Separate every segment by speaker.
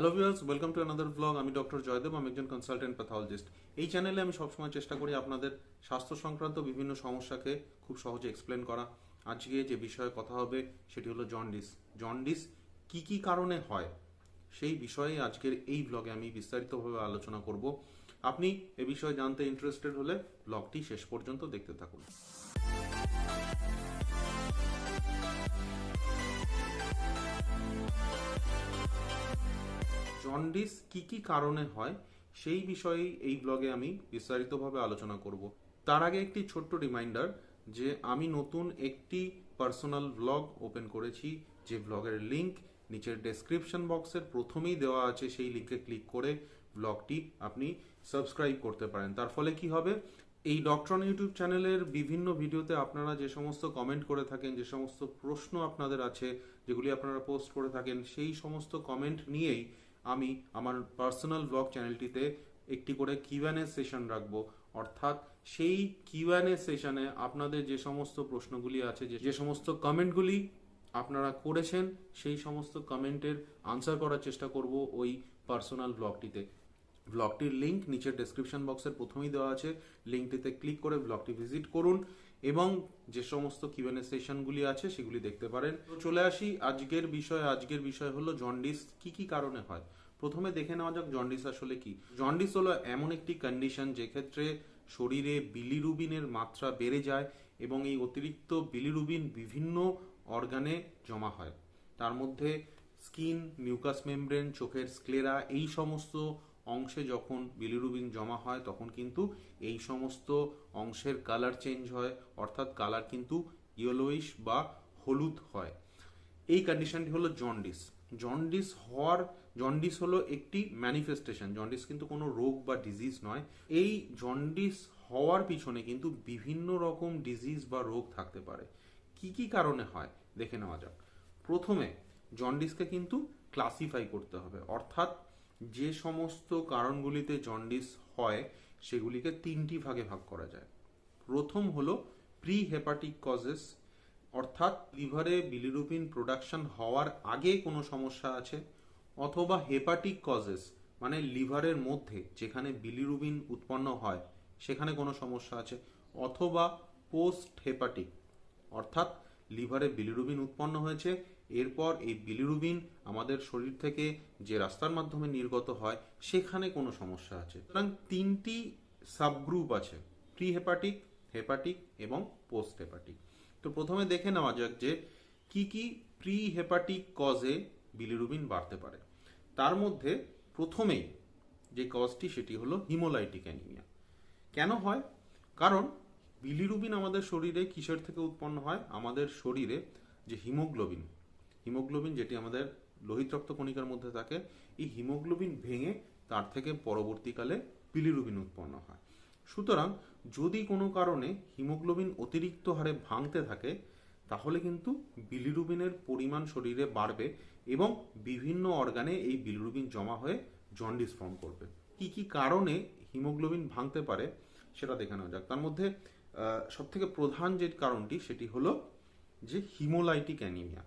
Speaker 1: Hello viewers welcome to another blog আমি doctor Joydeb আমি একজন কনসালটেন্ট প্যাথোলজিস্ট এই চ্যানেলে আমি সবসময় চেষ্টা করি আপনাদের স্বাস্থ্য সংক্রান্ত বিভিন্ন সমস্যাকে খুব সহজে এক্সপ্লেন করা। আজকে যে বিষয়ে কথা হবে, সেটি হলো জন্ডিস জন্ডিস কি কি কারণে হয়? সেই বিষয়ে আজকের এই ব্লগে আমি বিস্তারিতভাবে আলোচনা করব। আপনি এ বিষয়ে জানতে ইন্টারেস্টেড হলে ব্লগটি শেষ পর্যন্ত দেখতে থাকুন। জন্ডিস কি কি কারণে হয়, সেই বিষয়েই এই ব্লগে আমি বিস্তারিতভাবে আলোচনা করব। তার আগে একটি ছোট্ট রিমাইন্ডার যে আমি নতুন একটি পার্সোনাল ব্লগ ওপেন করেছি, যে ব্লগের লিংক নিচের ডেসক্রিপশন বক্সের প্রথমেই দেওয়া আছে, সেই লিঙ্কে ক্লিক করে ব্লগটি আপনি সাবস্ক্রাইব করতে পারেন। তার ফলে কি হবে? এই ডক্টরন ইউটিউব চ্যানেলের বিভিন্ন ভিডিওতে আপনারা যে সমস্ত কমেন্ট করে থাকেন, যে সমস্ত প্রশ্ন আপনাদের আছে, যেগুলি আপনারা পোস্ট করে থাকেন, সেই সমস্ত কমেন্ট নিয়েই আমি আমার পার্সোনাল ব্লগ চ্যানেলটিতে একটি করে কিউএনএ সেশন রাখব। অর্থাৎ সেই কিউএনএ সেশনে আপনাদের যে সমস্ত প্রশ্নগুলি আছে, যে সমস্ত কমেন্টগুলি আপনারা করেছেন, সেই সমস্ত কমেন্টের আনসার করার চেষ্টা করব ওই পার্সোনাল ব্লগটিতে ব্লগটির লিংক নিচের ডেসক্রিপশন বক্সের প্রথমেই দেওয়া আছে। লিঙ্কটিতে ক্লিক করে ব্লগটি ভিজিট করুন। এবং যে সমস্ত কিউএনএ সেশনগুলি আছে, সেগুলি দেখতে পারেন। চলে আসি আজকের বিষয়। আজকের বিষয় হলো জন্ডিস কি কি কারণে হয়? প্রথমে দেখে নেওয়া যাক জন্ডিস আসলে কি। জন্ডিস হলো এমন একটি কন্ডিশন যে ক্ষেত্রে শরীরে বিলিরুবিনের মাত্রা বেড়ে যায় এবং এই অতিরিক্ত বিলিরুবিন বিভিন্ন অর্গানে জমা হয়। তার মধ্যে স্কিন মিউকাস মেমব্রেন চোখের স্ক্লেরা এই সমস্ত অংশে যখন বিলিরুবিন জমা হয়, তখন কিন্তু এই সমস্ত অংশের কালার চেঞ্জ হয়, অর্থাৎ কালার কিন্তু ইয়েলোইশ বা হলুদ হয়। এই কন্ডিশনটি হলো জন্ডিস জন্ডিস হওয়ার জন্ডিস হলো একটি ম্যানিফেস্টেশন জন্ডিস কিন্তু কোনো রোগ বা ডিজিজ নয়। এই জন্ডিস হওয়ার পিছনে কিন্তু বিভিন্ন রকম ডিজিজ বা রোগ থাকতে পারে। কি কি কারণে হয়? দেখে নেওয়া যাক। প্রথমে জন্ডিসকে কিন্তু ক্লাসিফাই করতে হবে। অর্থাৎ যে সমস্ত কারণগুলিতে জন্ডিস হয়, সেগুলিকে তিনটি ভাগে ভাগ করা যায়। প্রথম হলো প্রি হেপাটিক কজেস অর্থাৎ লিভারে বিলিরুবিন প্রোডাকশন হওয়ার আগে কোনো সমস্যা আছে, অথবা হেপাটিক কজেস মানে লিভারের মধ্যে যেখানে বিলিরুবিন উৎপন্ন হয়, সেখানে কোনো সমস্যা আছে, অথবা পোস্ট হেপাটিক অর্থাৎ লিভারে বিলিরুবিন উৎপন্ন হয়েছে এরপর এই বিলিরুবিন আমাদের শরীর থেকে যে রাস্তার মাধ্যমে নির্গত হয়, সেখানে কোনো সমস্যা আছে। সুতরাং তিনটি সাবগ্রুপ আছে প্রি হেপাটিক হেপাটিক এবং পোস্ট হেপাটিক তো প্রথমে দেখে নেওয়া যাক যে কি কি প্রি হেপাটিক কজে বিলিরুবিন বাড়তে পারে। তার মধ্যে প্রথমেই যে কজটি সেটি হলো হিমোলাইটিক অ্যানিমিয়া কেন হয়? কারণ বিলিরুবিন আমাদের শরীরে কিসের থেকে উৎপন্ন হয়? আমাদের শরীরে যে হিমোগ্লোবিন হিমোগ্লোবিন যেটি আমাদের লোহিত রক্ত কণিকার মধ্যে থাকে, এই হিমোগ্লোবিন ভেঙে তার থেকে পরবর্তীকালে বিলিরুবিন উৎপন্ন হয়। সুতরাং যদি কোনো কারণে হিমোগ্লোবিন অতিরিক্ত হারে ভাঙতে থাকে, তাহলে কিন্তু বিলিরুবিনের পরিমাণ শরীরে বাড়বে এবং বিভিন্ন অর্গানে এই বিলিরুবিন জমা হয়ে জন্ডিস ফর্ম করবে। কি কি কারণে হিমোগ্লোবিন ভাঙতে পারে সেটা দেখে নেওয়া যাক। তার মধ্যে সব থেকে প্রধান যে কারণটি সেটি হলো যে হিমোলাইটিক অ্যানিমিয়া।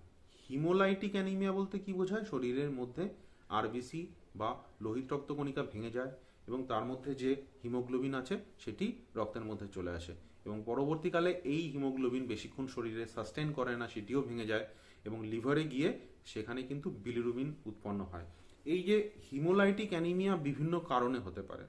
Speaker 1: হিমোলাইটিক অ্যানিমিয়া বলতে কি বোঝায়? শরীরের মধ্যে আরবিসি বা লোহিত রক্তকণিকা ভেঙে যায় এবং তার মধ্যে যে হিমোগ্লোবিন আছে, সেটি রক্তের মধ্যে চলে আসে। এবং পরবর্তীকালে এই হিমোগ্লোবিন বেশিক্ষণ শরীরে সাস্টেন করে না, সেটিও ভেঙে যায় এবং লিভারে গিয়ে সেখানে কিন্তু বিলিরুবিন উৎপন্ন হয়। এই যে হিমোলাইটিক অ্যানিমিয়া বিভিন্ন কারণে হতে পারে।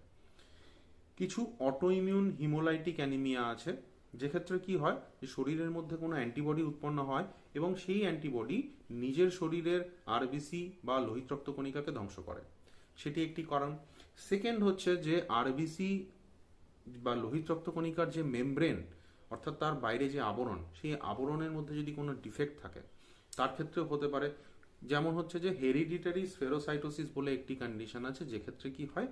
Speaker 1: কিছু অটোইমিউন হিমোলাইটিক অ্যানিমিয়া আছে যে ক্ষেত্রে কি হয় যে শরীরের মধ্যে কোনো অ্যান্টিবডি উৎপন্ন হয় এবং সেই অ্যান্টিবডি নিজের শরীরের আরবিসি বা লোহিত রক্তকণিকাকে ধ্বংস করে। সেটি একটি কারণ। সেকেন্ড হচ্ছে যে আরবিসি বা লোহিত রক্তকণিকার যে মেমব্রেন অর্থাৎ তার বাইরে যে আবরণ, সেই আবরণের মধ্যে যদি কোনো ডিফেক্ট থাকে, তার ক্ষেত্রেও হতে পারে। যেমন হচ্ছে যে হেরিডিটারি স্ফেরোসাইটোসিস বলে একটি কন্ডিশন আছে, যে ক্ষেত্রে কি হয়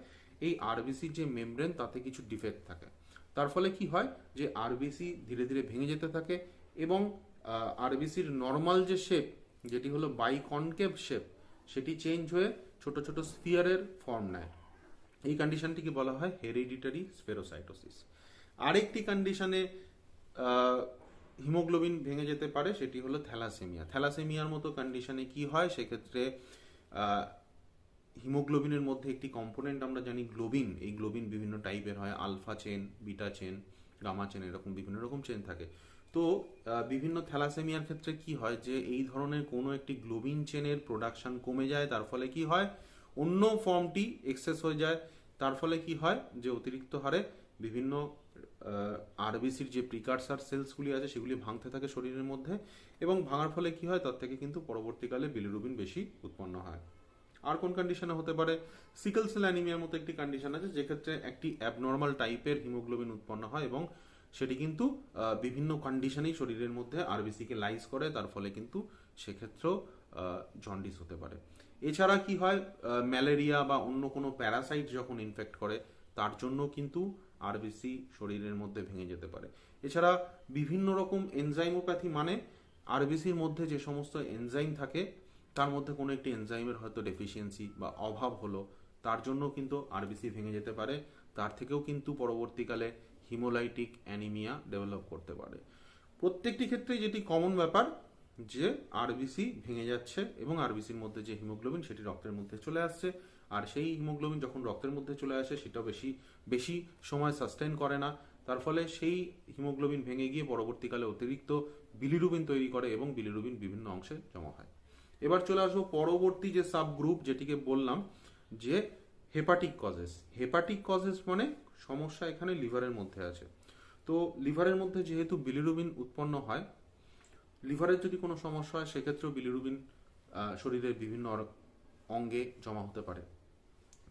Speaker 1: এই আরবিসির যে মেমব্রেন তাতে কিছু ডিফেক্ট থাকে। তার ফলে কি হয় যে আরবিসি ধীরে ধীরে ভেঙে যেতে থাকে এবং আরবিসির নর্মাল যে শেপ যেটি হলো বাই কনকেভ শেপ সেটি চেঞ্জ হয়ে ছোট ছোট স্পিয়ারের ফর্ম নেয়। এই কন্ডিশনটিকে বলা হয়? হেরিডিটারি স্পেরোসাইটোসিস আরেকটি কন্ডিশনে হিমোগ্লোবিন ভেঙে যেতে পারে, সেটি হলো থ্যালাসেমিয়া। থ্যালাসেমিয়ার মতো কন্ডিশনে কি হয়? সেক্ষেত্রে হিমোগ্লোবিনের মধ্যে একটি কম্পোনেন্ট আমরা জানি গ্লোবিন এই গ্লোবিন বিভিন্ন টাইপের হয় alpha chain beta chain gamma chain এরকম বিভিন্ন রকম চেন থাকে। তো বিভিন্ন থ্যালাসেমিয়ার ক্ষেত্রে কি হয় যে, এই ধরনের কোনো একটি গ্লোবিন চেনের প্রোডাকশন কমে যায়, তার ফলে কি হয়? অন্য ফর্মটি এক্সেস হয়ে যায়, তার ফলে কি হয়? যে, অতিরিক্ত হারে বিভিন্ন আরবিসির যে প্রিকারসার সেলসগুলি আছে, সেগুলি ভাঙতে থাকে শরীরের মধ্যে এবং ভাঙার ফলে কি হয়? তার থেকে কিন্তু পরবর্তীকালে বিলিরুবিন বেশি উৎপন্ন হয়। আর কোন কন্ডিশনে হতে পারে? সিকল সেল অ্যানিমিয়ার মতো একটি কন্ডিশন আছে, যেক্ষেত্রে একটি অ্যাবনর্মাল টাইপের হিমোগ্লোবিন উৎপন্ন হয় এবং সেটি কিন্তু বিভিন্ন কন্ডিশনেই শরীরের মধ্যে আরবিসিকে লাইজ করে, তার ফলে কিন্তু সেক্ষেত্রেও জন্ডিস হতে পারে। এছাড়া কি হয়? ম্যালেরিয়া বা অন্য কোনো প্যারাসাইট যখন ইনফেক্ট করে, তার জন্য কিন্তু আরবিসি শরীরের মধ্যে ভেঙে যেতে পারে। এছাড়া বিভিন্ন রকম এনজাইমোপ্যাথি মানে আরবিসির মধ্যে যে সমস্ত এনজাইম থাকে তার মধ্যে কোনো একটি এনজাইমের হয়তো ডেফিসিয়েন্সি বা অভাব হলো, তার জন্য কিন্তু আরবিসি ভেঙে যেতে পারে। তার থেকেও কিন্তু পরবর্তীকালে হিমোলাইটিক অ্যানিমিয়া ডেভেলপ করতে পারে। প্রত্যেকটি ক্ষেত্রে যেটি কমন ব্যাপার, যে আরবিসি ভেঙে যাচ্ছে এবং আরবিসির মধ্যে যে হিমোগ্লোবিন সেটি রক্তের মধ্যে চলে আসছে। আর সেই হিমোগ্লোবিন যখন রক্তের মধ্যে চলে আসে সেটা বেশি বেশি সময় সাস্টেন করে না। তার ফলে সেই হিমোগ্লোবিন ভেঙে গিয়ে পরবর্তীকালে অতিরিক্ত বিলিরুবিন তৈরি করে এবং বিলিরুবিন বিভিন্ন অংশে জমা হয়। এবার চলে আসব পরবর্তী যে সাব গ্রুপ যেটিকে বললাম, যে হেপাটিক কজেস হেপাটিক কজেস মানে সমস্যা এখানে লিভারের মধ্যে আছে। তো লিভারের মধ্যে যেহেতু বিলিরুবিন উৎপন্ন হয় লিভারের যদি কোনো সমস্যা হয়, সেক্ষেত্রেও বিলিরুবিন শরীরের বিভিন্ন অঙ্গে জমা হতে পারে।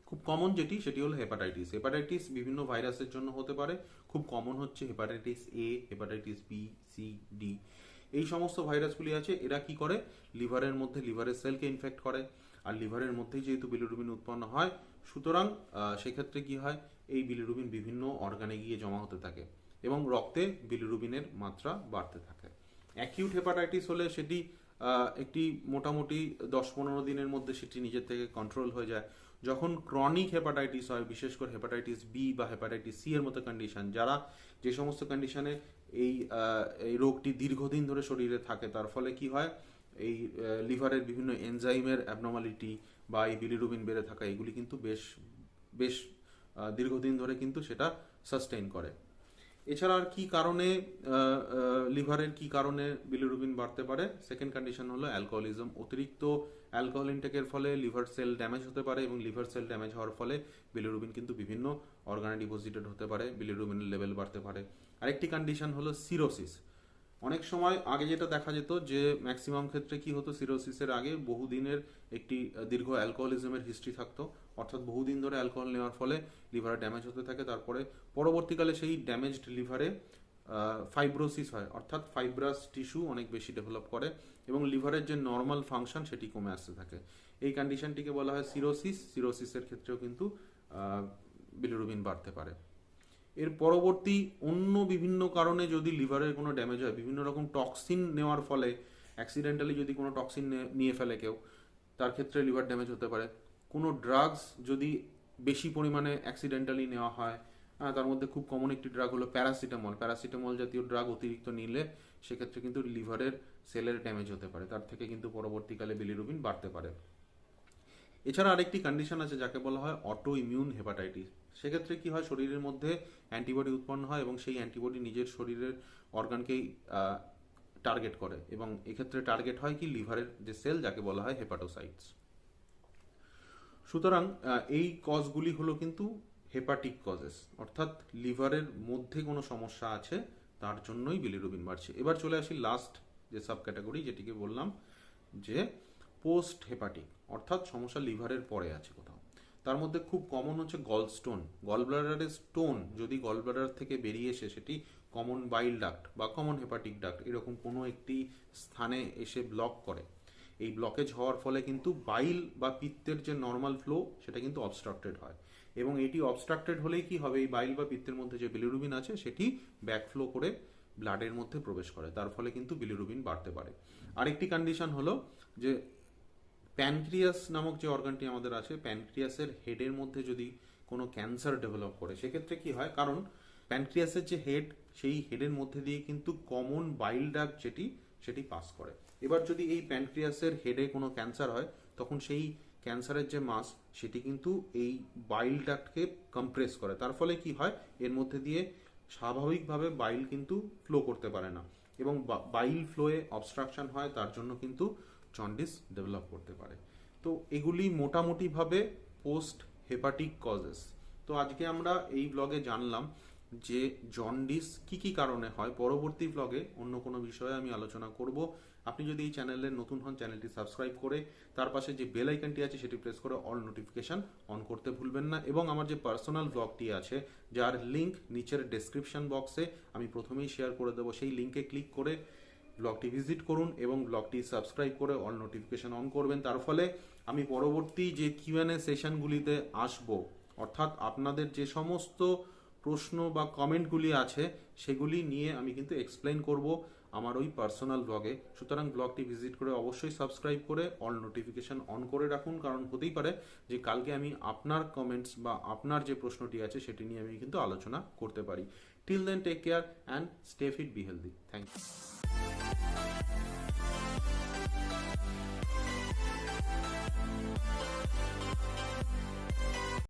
Speaker 1: খুব কমন যেটি, সেটি হলো হেপাটাইটিস হেপাটাইটিস বিভিন্ন ভাইরাসের জন্য হতে পারে। খুব কমন হচ্ছে hepatitis A hepatitis B C D এই সমস্ত ভাইরাসগুলি আছে, এরা কি করে? লিভারের মধ্যে লিভারের সেলকে ইনফেক্ট করে। আর লিভারের মধ্যেই যেহেতু বিলিরুবিন উৎপন্ন হয়, সুতরাং সেক্ষেত্রে কি হয়? এই বিলিরুবিন বিভিন্ন অর্গানে গিয়ে জমা হতে থাকে এবং রক্তে বিলিরুবিনের মাত্রা বাড়তে থাকে। অ্যাকিউট হেপাটাইটিস হলে সেটি একটি মোটামুটি দশ পনেরো দিনের মধ্যে সেটি নিজের থেকে কন্ট্রোল হয়ে যায়। যখন ক্রনিক হেপাটাইটিস হয়, বিশেষ করে হেপাটাইটিস বি বা হেপাটাইটিস সি এর মতো কন্ডিশন যারা যে সমস্ত কন্ডিশনে এই এই রোগটি দীর্ঘদিন ধরে শরীরে থাকে। তার ফলে কি হয়? এই লিভারের বিভিন্ন এনজাইমের অ্যাবনর্মালিটি বা এই বিলিরুবিন বেড়ে থাকা, এগুলি কিন্তু বেশ বেশ দীর্ঘদিন ধরে কিন্তু সেটা সাস্টেইন করে। এছাড়া আর কি কারণে লিভারের কি কারণে বিলিরুবিন বাড়তে পারে? সেকেন্ড কন্ডিশন হলো অ্যালকোহলিজম অতিরিক্ত অ্যালকোহল ইনটেকের ফলে লিভার সেল ড্যামেজ হতে পারে এবং লিভার সেল ড্যামেজ হওয়ার ফলে বিলিরুবিন কিন্তু বিভিন্ন অর্গানে ডিপোজিটেড হতে পারে বিলিরুবিনের লেভেল বাড়তে পারে। আরেকটি কন্ডিশন হলো সিরোসিস অনেক সময় আগে যেটা দেখা যেত যে ম্যাক্সিমাম ক্ষেত্রে কি হতো সিরোসিসের আগে বহুদিনের একটি দীর্ঘ অ্যালকোহলিজমের হিস্ট্রি থাকতো। অর্থাৎ বহুদিন ধরে অ্যালকোহল নেওয়ার ফলে লিভারে ড্যামেজ হতে থাকে। তারপরে পরবর্তীকালে সেই ড্যামেজড লিভারে ফাইব্রোসিস হয়। অর্থাৎ ফাইব্রাস টিস্যু অনেক বেশি ডেভেলপ করে এবং লিভারের যে নর্মাল ফাংশন সেটি কমে আসতে থাকে। এই কন্ডিশনটিকে বলা হয় সিরোসিস সিরোসিসের ক্ষেত্রেও কিন্তু বিলিরুবিন বাড়তে পারে। এর পরবর্তী অন্য বিভিন্ন কারণে যদি লিভারের কোনো ড্যামেজ হয়, বিভিন্ন রকম টক্সিন নেওয়ার ফলে অ্যাক্সিডেন্টালি যদি কোনো টক্সিন নিয়ে ফেলে কেউ, তার ক্ষেত্রে লিভার ড্যামেজ হতে পারে। কোনো ড্রাগস যদি বেশি পরিমাণে অ্যাক্সিডেন্টালি নেওয়া হয় হ্যাঁ, তার মধ্যে খুব কমন একটি ড্রাগ হলো প্যারাসিটামল প্যারাসিটামল জাতীয় ড্রাগ অতিরিক্ত নিলে সেক্ষেত্রে কিন্তু লিভারের সেলের ড্যামেজ হতে পারে। তার থেকে কিন্তু পরবর্তীকালে বিলিরুবিন বাড়তে পারে। এছাড়া আরেকটি কন্ডিশন আছে যাকে বলা হয় অটো ইমিউন হেপাটাইটিস সেক্ষেত্রে কি হয় শরীরের মধ্যে অ্যান্টিবডি উৎপন্ন হয় এবং সেই অ্যান্টিবডি নিজের শরীরের অর্গানকেই টার্গেট করে এবং এক্ষেত্রে টার্গেট হয় কি লিভারের যে সেল যাকে বলা হয় হেপাটোসাইটস সুতরাং এই কজগুলি হলো কিন্তু হেপাটিক কজেস অর্থাৎ লিভারের মধ্যে কোনো সমস্যা আছে, তার জন্যই বিলিরুবিন বাড়ছে। এবার চলে আসি লাস্ট যে সাব ক্যাটাগরি যেটিকে বললাম, যে পোস্ট হেপাটিক অর্থাৎ সমস্যা লিভারের পরে আছে কোথাও। তার মধ্যে খুব কমন হচ্ছে গল স্টোন গল ব্লাডারের স্টোন যদি গল ব্লাডার থেকে বেরিয়ে এসে সেটি কমন বাইল ডাক্ট বা কমন হেপাটিক ডাক্ট এরকম কোনো একটি স্থানে এসে ব্লক করে এই ব্লকেজ হওয়ার ফলে কিন্তু বাইল বা পিত্তের যে নর্মাল ফ্লো সেটা কিন্তু অবস্ট্রাক্টেড হয়। এবং এটি অবস্ট্রাক্টেড হলেই কি হবে? এই বাইল বা পিত্তের মধ্যে যে বিলিরুবিন আছে, সেটি ব্যাকফ্লো করে ব্লাডের মধ্যে প্রবেশ করে। তার ফলে কিন্তু বিলিরুবিন বাড়তে পারে। আরেকটি কন্ডিশন হলো যে প্যানক্রিয়াস নামক যে অর্গানটি আমাদের আছে প্যানক্রিয়াসের হেডের মধ্যে যদি কোনো ক্যান্সার ডেভেলপ করে, সেক্ষেত্রে কি হয়? কারণ প্যানক্রিয়াসের যে হেড সেই হেডের মধ্যে দিয়ে কিন্তু কমন বাইল ডাক যেটি সেটি পাস করে। এবার যদি এই প্যানক্রিয়াসের হেডে কোনো ক্যান্সার হয়, তখন সেই ক্যান্সারের যে মাস সেটি কিন্তু এই বাইল ডাক্টকে কম্প্রেস করে। তার ফলে কি হয়? এর মধ্যে দিয়ে স্বাভাবিকভাবে বাইল কিন্তু ফ্লো করতে পারে না এবং বাইল ফ্লোয়ে অবস্ট্রাকশন হয়, তার জন্য কিন্তু জন্ডিস ডেভেলপ করতে পারে। তো এগুলি মোটামুটিভাবে পোস্ট হেপাটিক কজেস তো আজকে আমরা এই ব্লগে জানলাম যে জন্ডিস কি কি কারণে হয়, পরবর্তী ব্লগে অন্য কোনো বিষয়ে আমি আলোচনা করব। আপনি যদি এই চ্যানেলে নতুন হন চ্যানেলটি সাবস্ক্রাইব করে, তার পাশে যে বেল আইকনটি আছে, সেটি প্রেস করে অল নোটিফিকেশন অন করতে ভুলবেন না। এবং আমার যে পার্সোনাল ব্লগটি আছে, যার লিংক নিচের ডেসক্রিপশন বক্সে আমি প্রথমেই শেয়ার করে দেবো, সেই লিংকে ক্লিক করে ব্লগটি ভিজিট করুন এবং ব্লগটি সাবস্ক্রাইব করে অল নোটিফিকেশন অন করবেন। তার ফলে আমি পরবর্তী যে কিউএনএ সেশনগুলিতে আসব, অর্থাৎ আপনাদের যে সমস্ত প্রশ্ন বা কমেন্টগুলি আছে, সেগুলি নিয়ে আমি কিন্তু এক্সপ্লেন করব আমার ওই পার্সোনাল ব্লগে সুতরাং ব্লগটি ভিজিট করে অবশ্যই সাবস্ক্রাইব করে অল নোটিফিকেশন অন করে রাখুন। কারণ হতেই পারে যে কালকে আমি আপনার কমেন্টস বা আপনার যে প্রশ্নটি আছে, সেটি নিয়ে আমি কিন্তু আলোচনা করতে পারি। Till then take care and stay fit be healthy thank you